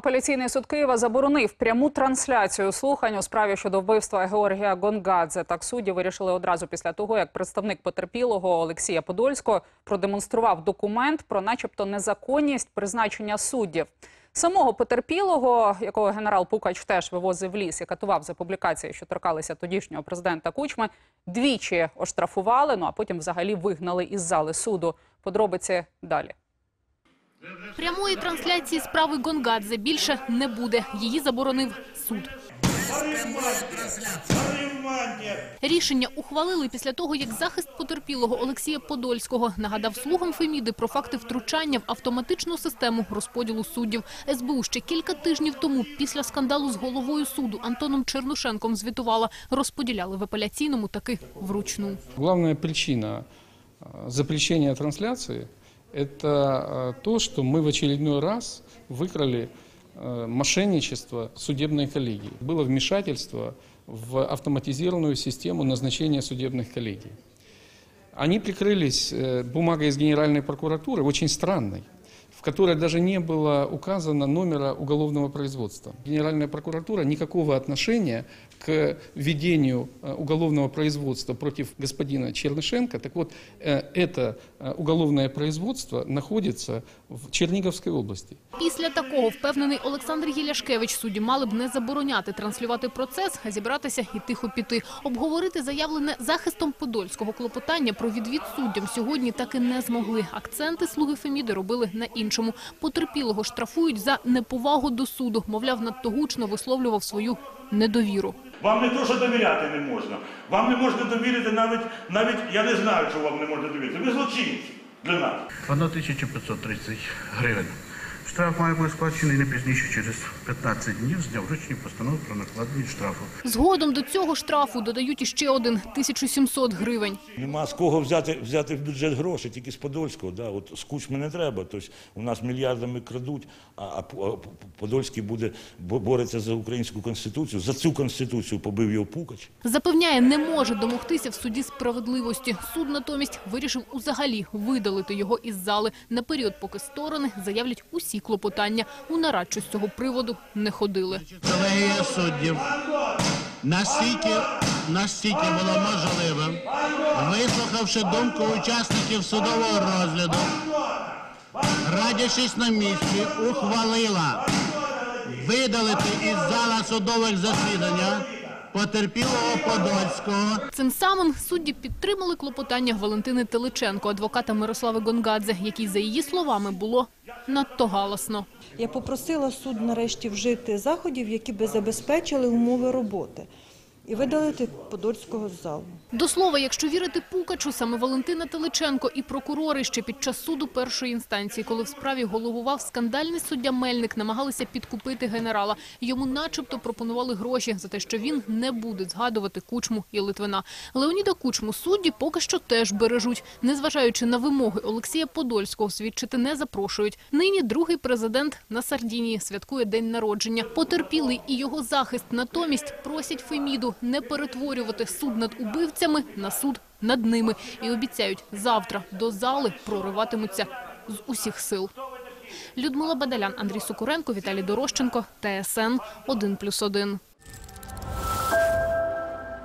Апеляційний суд Києва заборонив пряму трансляцію слухань у справі щодо вбивства Георгія Гонгадзе. Так судді вирішили одразу після того, як представник потерпілого Олексія Подольського продемонстрував документ про, начебто, незаконність призначення суддів. Самого потерпілого, якого генерал Пукач теж вивозив в ліс і катував за публікації, що торкалися тодішнього президента Кучми, двічі оштрафували, ну а потім взагалі вигнали із зали суду. Подробиці далі. Прямої трансляції справи Гонгадзе більше не буде. Її заборонив суд. Рішення ухвалили після того, як захист потерпілого Олексія Подольського нагадав слугам Феміди про факти втручання в автоматичну систему розподілу суддів. СБУ ще кілька тижнів тому після скандалу з головою суду Антоном Чернушенком звітувала. Розподіляли в апеляційному таки вручну. Главная причина запрещения трансляции – это э, то, что мы в очередной раз выкрали э, мошенничество судебной коллегии. Было вмешательство в автоматизированную систему назначения судебных коллегий. Они прикрылись э, бумагой из Генеральной прокуратуры, очень странной, в которой даже не было указано номера уголовного производства. Генеральная прокуратура никакого отношения к ведению э, уголовного производства против господина Чернышенко. Так вот, э, это э, уголовное производство находится в Черниговской области. Після такого, впевнений Олександр Гіляшкевич, судді мали б не забороняти транслювати процес, а зібратися і тихо піти. Обговорити заявлене захистом подольського клопотання про відвід суддям сьогодні так і не змогли. Акценти слуги Феміди робили на іншому. Потерпілого штрафують за неповагу до суду. Мовляв, надто гучно висловлював свою недовіру. Вам не то, що довіряти не можна. Вам не можна довірити навіть, навіть я не знаю, що вам не можна довірити. Ви злочинці для нас. 1530 гривень. Штраф має бути сплачений не пізніше через 15 днів з дня вручення постанови про накладення штрафу. Згодом до цього штрафу додають іще один – 1700 гривень. Нема з кого взяти, взяти в бюджет гроші, тільки з Подольського. Да? От з Кучми не треба. Тобто у нас мільярдами крадуть, а, а Подольський буде, бо- бореться за українську конституцію. За цю конституцію побив його Пукач. Запевняє, не може домогтися в суді справедливості. Суд натомість вирішив узагалі видалити його із зали на період, поки сторони заявлять усі клопотання. У нарадчу з цього приводу не ходили. колегія суддів настільки, настільки було можливим, вислухавши думку учасників судового розгляду, радячись на місці, ухвалила видалити із зала судових засідання потерпілого Подольського Цим самим судді підтримали клопотання Валентини Теличенко, адвоката Мирослави Гонгадзе, який, за її словами, було надто галасно. Я попросила суд нарешті вжити заходів, які би забезпечили умови роботи, і видалити Подольського з залу. До слова, якщо вірити Пукачу, саме Валентина Теличенко і прокурори ще під час суду першої інстанції, коли в справі головував скандальний суддя Мельник, намагалися підкупити генерала. Йому начебто пропонували гроші за те, що він не буде згадувати Кучму і Литвина. Леоніда Кучму судді поки що теж бережуть. Незважаючи на вимоги Олексія Подольського, свідчити не запрошують. Нині другий президент на Сардінії святкує день народження. Потерпілий і його захист натомість просять Феміду не перетворювати суд над убивцями на суд над ними і обіцяють завтра до зали прориватимуться з усіх сил. Людмила Бадалян, Андрій Сукуренко, Віталій Дорощенко, ТСН 1+,1.